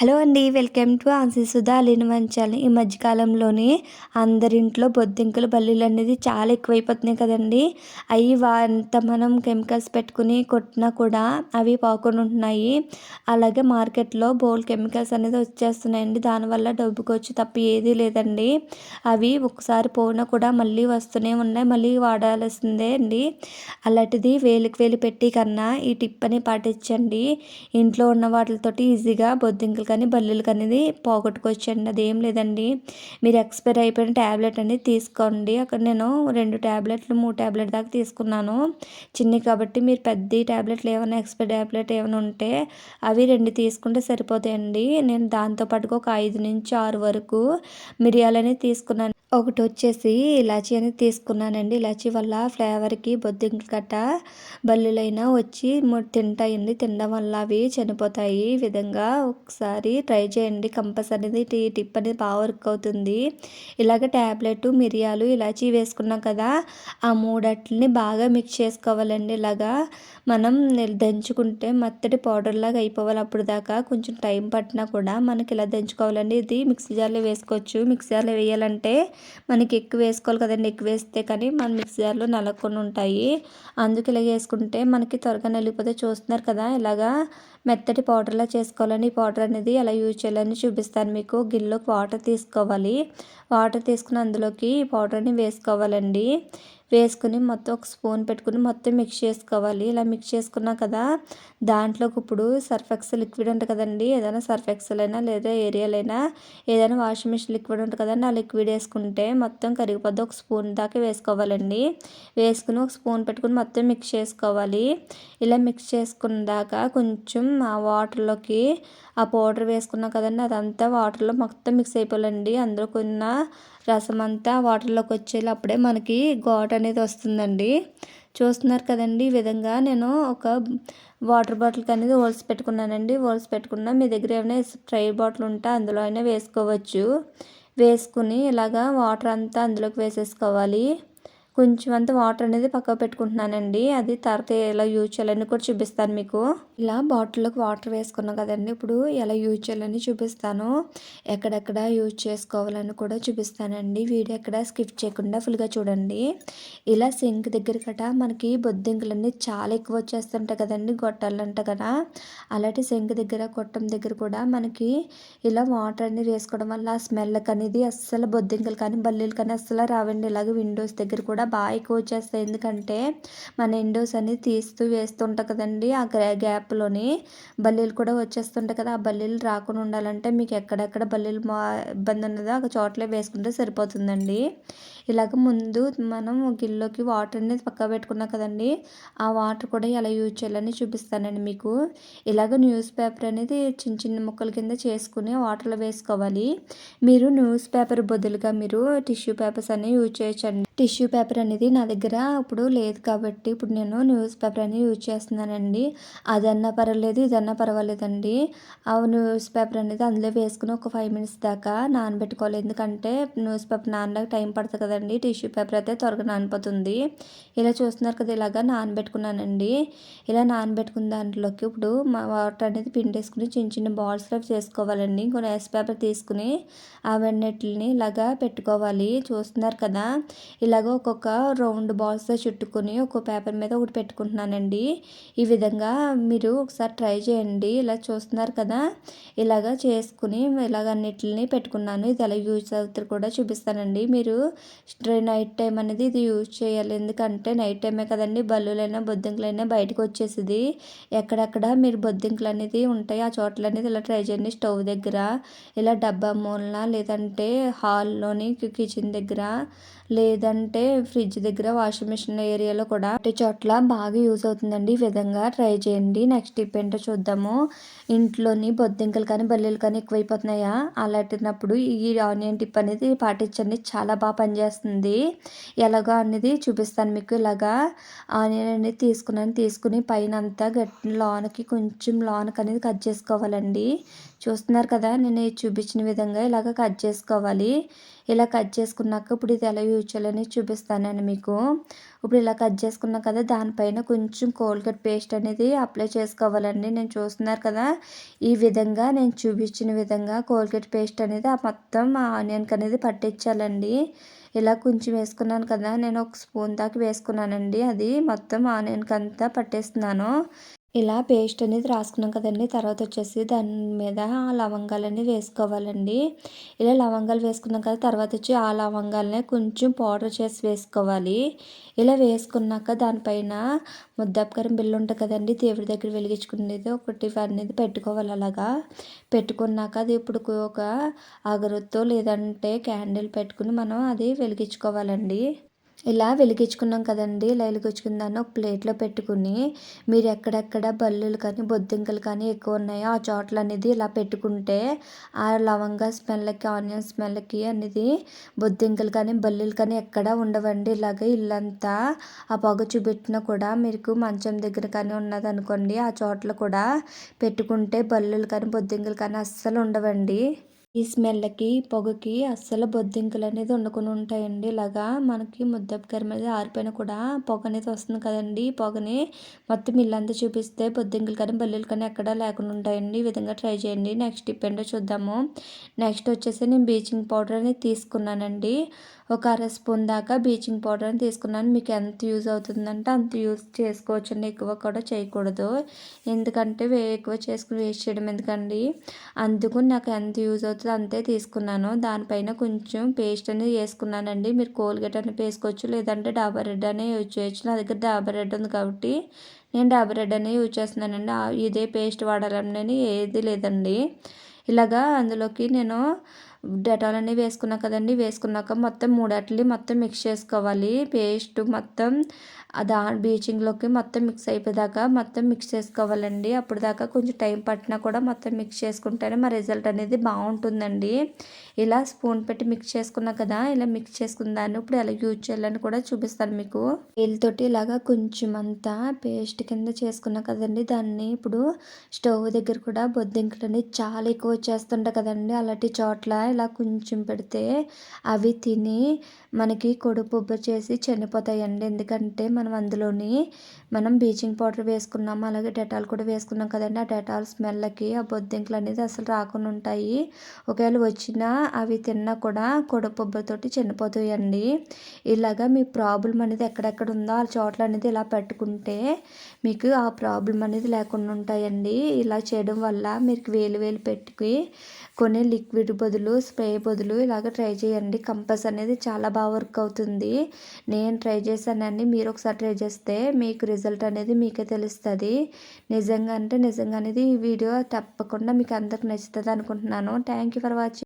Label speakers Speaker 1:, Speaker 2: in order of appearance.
Speaker 1: Hello అండి welcome to ఆన్సీ Sudha Aleena మంచాలి ఈ మధ్యకాలంలోనే అందరింట్లో బొద్దింకలు బల్లీలు అనేది చాలా ఎక్కువైపోతున్నాయి కదండి. అవి అంత మనం కెమికల్స్ పెట్టుకుని కొట్టినా కూడా అవి పోకుండా ఉంటున్నాయి. అలాగే మార్కెట్లో బోల్ కెమికల్స్ అనేది వచ్చేస్తున్నాయండి. దానివల్ల డబ్బుకొచ్చి తప్ప ఏదీ లేదండి. అవి ఒకసారి పోయినా కూడా మళ్ళీ వస్తూనే ఉన్నాయి మళ్ళీ వాడాల్సిందే అండి. అలాంటిది వేలికి వేలు పెట్టి కన్నా ఈ టిప్ అని పాటించండి. ఇంట్లో ఉన్న వాటితోటి ఈజీగా బొద్దింకలు కానీ బల్లులకు అనేది పోగొట్టుకోవచ్చండి. అదేం లేదండి. మీరు ఎక్స్పైర్ అయిపోయిన ట్యాబ్లెట్ అనేది తీసుకోండి. అక్కడ నేను రెండు ట్యాబ్లెట్లు మూడు ట్యాబ్లెట్ దాకా తీసుకున్నాను. చిన్నవి కాబట్టి మీరు పెద్ద ట్యాబ్లెట్లు ఏమైనా ఎక్స్పైర్ ట్యాబ్లెట్ ఏమైనా ఉంటే అవి రెండు తీసుకుంటే సరిపోతాయండి. నేను దాంతోపాటుగా ఒక ఐదు నుంచి ఆరు వరకు మిరియాలని తీసుకున్నాను. ఒకటి వచ్చేసి ఇలాచీ అనేది తీసుకున్నానండి. ఇలాచీ వల్ల ఫ్లేవర్కి బొద్దింకలు గట్ట బల్లులైనా వచ్చి తింటాయండి. తినడం వల్ల అవి చనిపోతాయి. ఈ విధంగా ఒకసారి ట్రై చేయండి. కంపల్సరీ టీ టిప్ అనేది బాగా వర్క్ అవుతుంది. ఇలాగ ట్యాబ్లెట్ మిరియాలు ఇలాచీ వేసుకున్నాం కదా ఆ మూడట్లని బాగా మిక్స్ చేసుకోవాలండి. ఇలాగా మనం దంచుకుంటే మత్తడి పౌడర్లాగా అయిపోవాలి. అప్పుడు దాకా కొంచెం టైం పట్టినా కూడా మనకి ఇలా దంచుకోవాలండి. ఇది మిక్సీ జార్లో వేసుకోవచ్చు. మిక్సీ జార్లో వేయాలంటే మనకి ఎక్కువ వేసుకోవాలి కదండి ఎక్కువ వేస్తే కానీ మన మిక్సీ జార్లో నలగకుండా ఉంటాయి. అందుకు ఇలా వేసుకుంటే మనకి త్వరగా నలిగిపోతే చూస్తున్నారు కదా ఇలాగా మెత్తటి పౌడర్లా చేసుకోవాలని ఈ పౌడర్ అనేది ఎలా యూజ్ చేయాలని చూపిస్తాను మీకు. గిన్నెలోకి వాటర్ తీసుకోవాలి. వాటర్ తీసుకుని అందులోకి ఈ పౌడర్ని వేసుకోవాలండి. వేసుకుని మొత్తం ఒక స్పూన్ పెట్టుకుని మొత్తం మిక్స్ చేసుకోవాలి. ఇలా మిక్స్ చేసుకున్నా కదా దాంట్లోకి ఇప్పుడు సర్ఫ్ ఎక్సెల్ లిక్విడ్ ఉంటుంది కదండి. ఏదైనా సర్ఫ్ ఎక్సెల్ అయినా లేదా ఏరియాలైనా ఏదైనా వాషింగ్ మిషన్ లిక్విడ్ ఉంటుంది కదండి ఆ లిక్విడ్ వేసుకుంటే మొత్తం కరిగిపోద్ది. ఒక స్పూన్ దాకా వేసుకోవాలండి. వేసుకుని ఒక స్పూన్ పెట్టుకుని మొత్తం మిక్స్ చేసుకోవాలి. ఇలా మిక్స్ చేసుకున్న దాకా కొంచెం ఆ వాటర్లోకి ఆ పౌడర్ వేసుకున్నాం కదండి అదంతా వాటర్లో మొత్తం మిక్స్ అయిపోవాలండి. అందులో కొన్న రసం అంతా వాటర్లోకి వచ్చేలా అప్పుడే మనకి ఘాట్ అనేది వస్తుందండి. చూస్తున్నారు కదండి ఈ విధంగా నేను ఒక వాటర్ బాటిల్కి అనేది హోల్స్ పెట్టుకున్నానండి. హోల్స్ పెట్టుకున్నా మీ దగ్గర ఏమైనా స్ప్రే బాటిల్ ఉంటే అందులో అయినా వేసుకోవచ్చు. వేసుకుని ఇలాగా వాటర్ అంతా అందులోకి వేసేసుకోవాలి. కొంచెం అంత వాటర్ అనేది పక్కకు పెట్టుకుంటున్నానండి. అది తర్వాత ఎలా యూజ్ చేయాలని కూడా చూపిస్తాను మీకు. ఇలా బాటిల్లోకి వాటర్ వేసుకున్నాం కదండి. ఇప్పుడు ఎలా యూజ్ చేయాలని చూపిస్తాను. ఎక్కడెక్కడ యూజ్ చేసుకోవాలని కూడా చూపిస్తానండి. వీడియో ఎక్కడ స్కిప్ చేయకుండా ఫుల్గా చూడండి. ఇలా సింక్ దగ్గర కట మనకి బొద్దింకలన్నీ చాలా ఎక్కువ వచ్చేస్తుంటాయి కదండి. గొట్టాలంట కదా. అలాంటి సింక్ దగ్గర కొట్టం దగ్గర కూడా మనకి ఇలా వాటర్ అనేది వేసుకోవడం వల్ల స్మెల్ అనేది అస్సలు బొద్దింకలు కానీ బల్లీలు కానీ అస్సలు రావండి. ఇలాగ విండోస్ దగ్గర కూడా బాగా ఎక్కువ వచ్చేస్తాయి ఎందుకంటే మన విండోస్ అనేది తీస్తూ వేస్తుంటాం కదండి. ఆ గ్యాప్లోని బల్లీలు కూడా వచ్చేస్తుంటాయి కదా. ఆ బల్లీలు రాకుండా ఉండాలంటే మీకు ఎక్కడెక్కడ బల్లీలు మా ఇబ్బంది ఉన్నదో ఒక చోట్లే వేసుకుంటే సరిపోతుందండి. ఇలాగ ముందు మనం గిల్లోకి వాటర్ అనేది పక్క పెట్టుకున్నాం కదండి. ఆ వాటర్ కూడా ఎలా యూజ్ చేయాలని చూపిస్తానండి మీకు. ఇలాగ న్యూస్ పేపర్ అనేది చిన్న చిన్న ముక్కల కింద చేసుకుని వాటర్లో వేసుకోవాలి. మీరు న్యూస్ పేపర్ బదులుగా మీరు టిష్యూ పేపర్స్ అనేవి యూజ్ చేయొచ్చండి. టిష్యూ పేపర్ అనేది నా దగ్గర ఇప్పుడు లేదు కాబట్టి ఇప్పుడు నేను న్యూస్ పేపర్ అనేది యూజ్ చేస్తున్నానండి. అదన్నా పర్వాలేదు ఇదన్నా పర్వాలేదండి. ఆ న్యూస్ పేపర్ అనేది అందులో వేసుకుని ఒక ఫైవ్ మినిట్స్ దాకా నానబెట్టుకోవాలి. ఎందుకంటే న్యూస్ పేపర్ నానడానికి టైం పడుతుంది కదండి. టిష్యూ పేపర్ అయితే త్వరగా నానిపోతుంది. ఇలా చూస్తున్నారు కదా ఇలాగా నానబెట్టుకున్నానండి. ఇలా నానబెట్టుకున్న దాంట్లోకి ఇప్పుడు మా వాటర్ అనేది పిండేసుకుని చిన్న చిన్న బాల్స్లో చేసుకోవాలండి. ఇంకో న్యూస్ పేపర్ తీసుకుని అవన్నిటిని ఇలాగా పెట్టుకోవాలి. చూస్తున్నారు కదా ఇలాగ ఒక్కొక్క రౌండ్ బాల్స్ చుట్టుకొని ఒక్కొక్క పేపర్ మీద ఒకటి పెట్టుకుంటున్నానండి. ఈ విధంగా మీరు ఒకసారి ట్రై చేయండి. ఇలా చూస్తున్నారు కదా ఇలాగ చేసుకుని ఇలాగ అన్నిటిని పెట్టుకున్నాను. ఇది ఎలా యూజ్ అవుతుంది కూడా చూపిస్తానండి. మీరు నైట్ టైం అనేది ఇది యూజ్ చేయాలి. ఎందుకంటే నైట్ టైమే కదండి బల్లులైనా బొద్దింకలైనా బయటకు వచ్చేసింది ఎక్కడెక్కడ మీరు బొద్దింకలు అనేది ఉంటాయి. ఆ చోట్ల అనేది ఇలా ట్రై చేయండి. స్టవ్ దగ్గర ఇలా డబ్బా మూలన లేదంటే హాల్లోని కిచెన్ దగ్గర లేదంటే ఫ్రిడ్జ్ దగ్గర వాషింగ్ మిషన్ ఏరియాలో కూడా అటు చోట్ల బాగా యూజ్ అవుతుందండి. ఈ విధంగా ట్రై చేయండి. నెక్స్ట్ టిప్ ఏంటో చూద్దాము. ఇంట్లోని బొద్దింకలు కానీ బల్లీలు కానీ ఎక్కువైపోతున్నాయా? అలాంటినప్పుడు ఈ ఆనియన్ టిప్ అనేది పాటించండి. చాలా బాగా పనిచేస్తుంది. ఎలాగో అనేది చూపిస్తాను మీకు ఇలాగా. ఆనియన్ అనేది తీసుకున్నాను. తీసుకుని పైన అంతా గట్టి లోనకి కొంచెం లోనకి అనేది కట్ చేసుకోవాలండి. చూస్తున్నారు కదా నేను చూపించిన విధంగా ఇలాగ కట్ చేసుకోవాలి. ఇలా కట్ చేసుకున్నాక ఇప్పుడు ఇది ఎలా యూజ్ చేయాలని చూపిస్తానండి మీకు. ఇప్పుడు ఇలా కట్ చేసుకున్నాం కదా దానిపైన కొంచెం కోల్గేట్ పేస్ట్ అనేది అప్లై చేసుకోవాలండి. నేను చూస్తున్నారు కదా ఈ విధంగా నేను చూపించిన విధంగా కోల్గేట్ పేస్ట్ అనేది ఆ మొత్తం ఆ ఆనియన్కి అనేది పట్టించాలండి. ఇలా కొంచెం వేసుకున్నాను కదా నేను ఒక స్పూన్ దాకా వేసుకున్నానండి. అది మొత్తం ఆనియన్కి అంతా పట్టేస్తున్నాను. ఇలా పేస్ట్ అనేది రాసుకున్నాం కదండి. తర్వాత వచ్చేసి దాని మీద లవంగాలన్నీ వేసుకోవాలండి. ఇలా లవంగాలు వేసుకున్నాం కదా తర్వాత వచ్చి ఆ లవంగాలనే కొంచెం పౌడర్ చేసి వేసుకోవాలి. ఇలా వేసుకున్నాక దానిపైన ముద్దపకరం బిల్లు ఉంటుంది కదండి దేవుడి దగ్గర వెలిగించుకునేది ఒకటి అనేది పెట్టుకోవాలి అలాగా. పెట్టుకున్నాక అది ఇప్పుడు ఒక అగరొత్తో లేదంటే క్యాండిల్ పెట్టుకుని మనం అది వెలిగించుకోవాలండి. ఇలా వెలిగించుకున్నాం కదండి. ఇలా వెలిగించుకున్న దాన్ని ఒక ప్లేట్లో పెట్టుకుని మీరు ఎక్కడెక్కడ బల్లులు కానీ బొద్దింకలు కానీ ఎక్కువ ఉన్నాయో ఆ చోట్ల అనేది ఇలా పెట్టుకుంటే ఆ లవంగా స్మెల్కి ఆనియన్ స్మెల్కి అనేది బొద్దింకలు కానీ బల్లులు కానీ ఎక్కడ ఉండవండి. ఇలాగే ఇల్లంతా ఆ పొగ చూపెట్టినా కూడా మీకు మంచం దగ్గర కానీ ఉన్నదనుకోండి ఆ చోట్ల కూడా పెట్టుకుంటే బల్లులు కానీ బొద్దింకలు కానీ అస్సలు ఉండవండి. ఈ స్మెల్‌కి, పొగకి అస్సలు బొద్దింకలు అనేది వండుకొని ఉంటాయండి. ఇలాగా మనకి ముద్దపకాయ మీద ఆరిపోయిన కూడా పొగ అనేది వస్తుంది కదండీ! పొగని మొత్తం ఇల్లంతా చూపిస్తే బొద్దింకలు కానీ, బల్లులు కానీ ఎక్కడా లేకుండా ఉంటాయండి. ఈ విధంగా ట్రై చేయండి. నెక్స్ట్ టిప్ ఏంటో చూద్దాము. నెక్స్ట్ వచ్చేసి నేను బ్లీచింగ్ పౌడర్ అనేది తీసుకున్నానండి. ఒక అర స్పూన్ దాకా బ్లీచింగ్ పౌడర్ అని తీసుకున్నాను మీకు ఎంత యూజ్ అవుతుందంటే అంత యూజ్ చేసుకోవచ్చండి ఎక్కువ కూడా చేయకూడదు ఎందుకంటే ఎక్కువ చేసుకుని వేస్ట్ చేయడం ఎందుకండి అందుకు నాకు ఎంత యూజ్ అవుతుంది అంతే తీసుకున్నాను. దానిపైన కొంచెం పేస్ట్ అనేది వేసుకున్నానండి. మీరు కోల్గేట్ అని వేసుకోవచ్చు లేదంటే డాబర్ రెడ్ అనే యూజ్ చేయొచ్చు. నా దగ్గర డాబర్ రెడ్ ఉంది కాబట్టి నేను డాబర్ రెడ్ అనే యూజ్ చేస్తున్నానండి. ఇదే పేస్ట్ వాడాలని ఏది లేదండి. ఇలాగా అందులోకి నేను డెటాల్ అన్నీ వేసుకున్నా కదండి వేసుకున్నాక మొత్తం మూడాటిని మొత్తం మిక్స్ చేసుకోవాలి. పేస్ట్ మొత్తం దా బీచింగ్లోకి మొత్తం మిక్స్ అయిపోయేదాకా మొత్తం మిక్స్ చేసుకోవాలండి. అప్పుడు దాకా కొంచెం టైం పట్టినా కూడా మొత్తం మిక్స్ చేసుకుంటేనే మా రిజల్ట్ అనేది బాగుంటుందండి. ఇలా స్పూన్ పెట్టి మిక్స్ చేసుకున్నా కదా ఇలా మిక్స్ చేసుకున్న దాన్ని ఇప్పుడు ఎలా యూజ్ చేయాలని కూడా చూపిస్తాను మీకు. వేలుతోటి ఇలాగా కొంచెం అంతా పేస్ట్ కింద చేసుకున్నా కదండి దాన్ని ఇప్పుడు స్టవ్ దగ్గర కూడా బొద్దింకలు అనేది చాలా ఎక్కువ వచ్చేస్తుంటాయి కదండి. అలాంటి చోట్ల ఇలా కొంచెం పెడితే అవి తిని మనకి కొడుపుబ్బ చేసి చనిపోతాయండి. ఎందుకంటే మనం అందులోని మనం బ్లీచింగ్ పౌడర్ వేసుకున్నాము అలాగే డెటాల్ కూడా వేసుకున్నాం కదండి. ఆ డెటాల్ స్మెల్కి ఆ బొద్దింకలు అనేది అసలు రాకుండా ఉంటాయి. ఒకవేళ వచ్చినా అవి తిన్నా కూడా కొడుపుబ్బతోటి చనిపోతాయండి. ఇలాగా మీ ప్రాబ్లం అనేది ఎక్కడెక్కడ ఉందో ఆ చోట్ల అనేది ఇలా పెట్టుకుంటే మీకు ఆ ప్రాబ్లం అనేది లేకుండా ఉంటాయండి. ఇలా చేయడం వల్ల మీరు వేలు వేలు పెట్టుకుని కొన్ని లిక్విడ్ బదులు స్ప్రే బదులు ఇలాగ ట్రై చేయండి. కంపస్ అనేది చాలా బాగా వర్క్ అవుతుంది. నేను ట్రై చేశానండి. మీరు ఒకసారి ట్రై చేస్తే మీకు రిజల్ట్ అనేది మీకే తెలుస్తుంది. నిజంగా అంటే నిజంగా అనేది ఈ వీడియో తప్పకుండా మీకు అందరికి నచ్చుతుంది అనుకుంటున్నాను. Thank you for watching